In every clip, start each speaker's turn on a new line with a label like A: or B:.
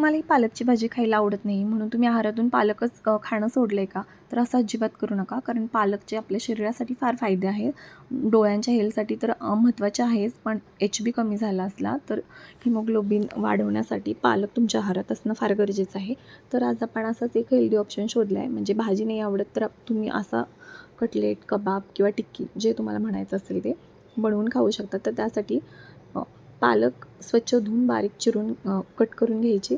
A: तुम्हाला ही पालकची भाजी खायला आवडत नाही म्हणून तुम्ही आहारातून पालकच खाणं सोडलं आहे का? तर असं अजिबात करू नका कारण पालकचे आपल्या शरीरासाठी फार फायदे आहेत. डोळ्यांच्या हेल्थसाठी तर महत्त्वाचे आहेच पण एच बी कमी झाला असला तर हिमोग्लोबिन वाढवण्यासाठी पालक तुमच्या आहारात असणं फार गरजेचं आहे. तर आज आपण असाच एक हेल्दी ऑप्शन शोधला आहे म्हणजे भाजी नाही आवडत तर तुम्ही असा कटलेट कबाब किंवा टिक्की जे तुम्हाला म्हणायचं असेल ते बनवून खाऊ शकता. तर त्यासाठी पालक स्वच्छ धुवून बारीक चिरून कट करून घ्यायचे.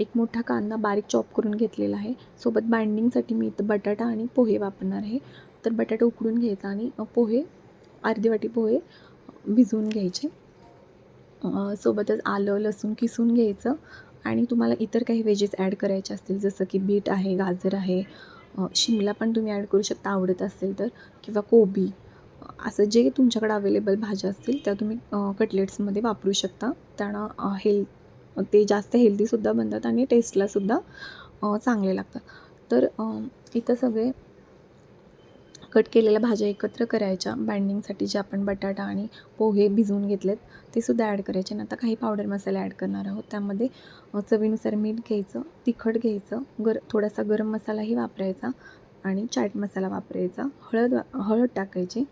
A: एक मोठा कांदा बारीक चॉप करून घेतलेला आहे. सोबत बाइंडिंगसाठी मी इथं बटाटा आणि पोहे वापरणार आहे. तर बटाटा उकडून घ्यायचा आणि पोहे अर्धी वाटी पोहे भिजवून घ्यायचे. सोबतच आलं लसूण किसून घ्यायचं आणि तुम्हाला इतर काही वेजेस ॲड करायचे असतील जसं की बीट आहे गाजर आहे शिमला पण तुम्ही ॲड करू शकता आवडत असेल तर. किंवा कोबी. असं जे तुमच्याकडे अवेलेबल भाज्या असतील त्या तुम्ही कटलेट्समध्ये वापरू शकता. त्यानं हेल् ते जास्त हेल्दीसुद्धा बनतात आणि टेस्टलासुद्धा चांगले लागतात. तर इथं सगळे कट केलेल्या भाज्या एकत्र करायच्या. बाइंडिंगसाठी जे आपण बटाटा आणि पोहे भिजवून घेतलेत ते सुद्धा ॲड करायचे. आणि आता काही पावडर मसाले ॲड करणार आहोत. त्यामध्ये चवीनुसार मीठ घ्यायचं तिखट घ्यायचं गर थोडासा गरम मसालाही वापरायचा आणि चाट मसाला वापरायचा. हळद वा- हळद टाकायची.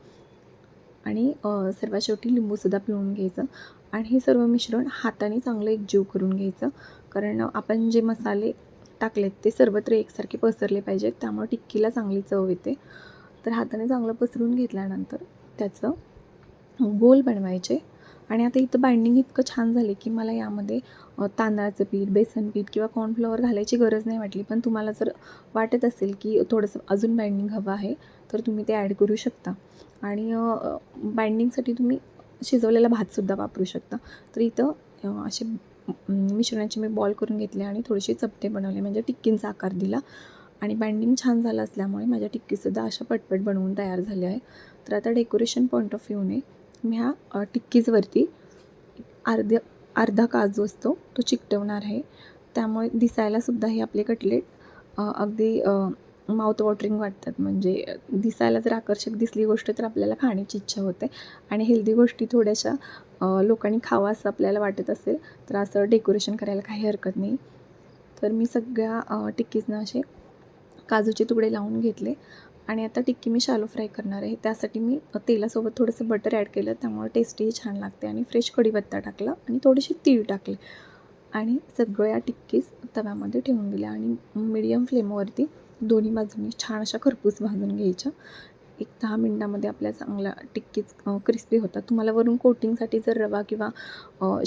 A: आणि सर्वात शेवटी लिंबूसुद्धा पिळून घ्यायचं. आणि हे सर्व मिश्रण हाताने चांगलं एकजीव करून घ्यायचं. कारण आपण जे मसाले टाकलेत ते सर्वत्र एकसारखे पसरले पाहिजेत. त्यामुळे टिक्कीला चांगली चव येते. तर हाताने चांगलं पसरून घेतल्यानंतर त्याचं गोल बनवायचे. आणि आता इथं बाइंडिंग इतकं छान झाले की मला यामध्ये तांदळाचं पीठ बेसन पीठ किंवा कॉर्नफ्लॉवर घालायची गरज नाही वाटली. पण तुम्हाला जर वाटत असेल की थोडंसं अजून बाइंडिंग हवं आहे तर तुम्ही ते ॲड करू शकता. आणि बाइंडिंगसाठी तुम्ही शिजवलेला भातसुद्धा वापरू शकता. तर इथं असे मिश्रणाचे मी बॉल करून घेतले आणि थोडेसे चपटे बनवले. म्हणजे टिक्कींचा आकार दिला. आणि बाइंडिंग छान झालं असल्यामुळे माझ्या टिक्कीसुद्धा अशा पटपट बनवून तयार झाल्या आहे तर आता डेकोरेशन पॉईंट ऑफ व्ह्यूने मी ह्या टिक्कीजवरती अर्ध्या अर्धा काजू असतो तो चिकटवणार आहे. त्यामुळे दिसायलासुद्धा हे आपले कटलेट अगदी माउथ वॉटरिंग वाटतात. म्हणजे दिसायला जर आकर्षक दिसली गोष्ट तर आपल्याला खाण्याची इच्छा होते. आणि हेल्दी गोष्टी थोड्याशा लोकांनी खावं असं आपल्याला वाटत असेल तर असं डेकोरेशन करायला काही हरकत नाही. तर मी सगळ्या टिक्कीजना असे काजूचे तुकडे लावून घेतले. आणि आता टिक्की मी शालो फ्राय करणार आहे. त्यासाठी मी तेलासोबत थोडंसं बटर ॲड केलं. त्यामुळे टेस्टही छान लागते. आणि फ्रेश कढीपत्ता टाकला. आणि थोडीशी तीळ टाकले. आणि सगळ्या टिक्कीज तव्यामध्ये ठेवून दिल्या. आणि मीडियम फ्लेमवरती दोन्ही बाजूंनी छान अशा खरपूस भाजून घ्यायच्या. एक दहा मिनटामध्ये आपल्या चांगल्या टिक्कीच क्रिस्पी होतात. तुम्हाला वरून कोटिंगसाठी जर रवा किंवा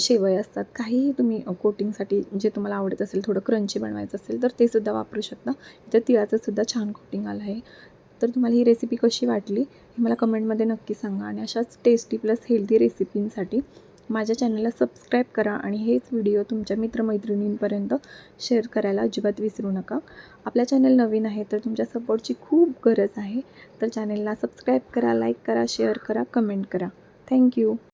A: शेवय असतात काहीही तुम्ही कोटिंगसाठी जे तुम्हाला आवडत असेल थोडं क्रंची बनवायचं असेल तर ते सुद्धा वापरू शकता. इथं तिळाचं सुद्धा छान कोटिंग आलं आहे. तर तुम्हाला ही रेसिपी कशी वाटली हे मला कमेंटमध्ये नक्की सांगा. आणि अशाच टेस्टी प्लस हेल्दी रेसिपींसाठी माझ्या चॅनलला सबस्क्राईब करा आणि हेच व्हिडिओ तुमच्या मित्रमैत्रिणींपर्यंत शेअर करायला अजिबात विसरू नका. आपल्या चॅनल नवीन आहे तर तुमच्या सपोर्टची खूप गरज आहे. तर चॅनलला सबस्क्राईब करा लाईक करा शेअर करा कमेंट करा. थँक्यू.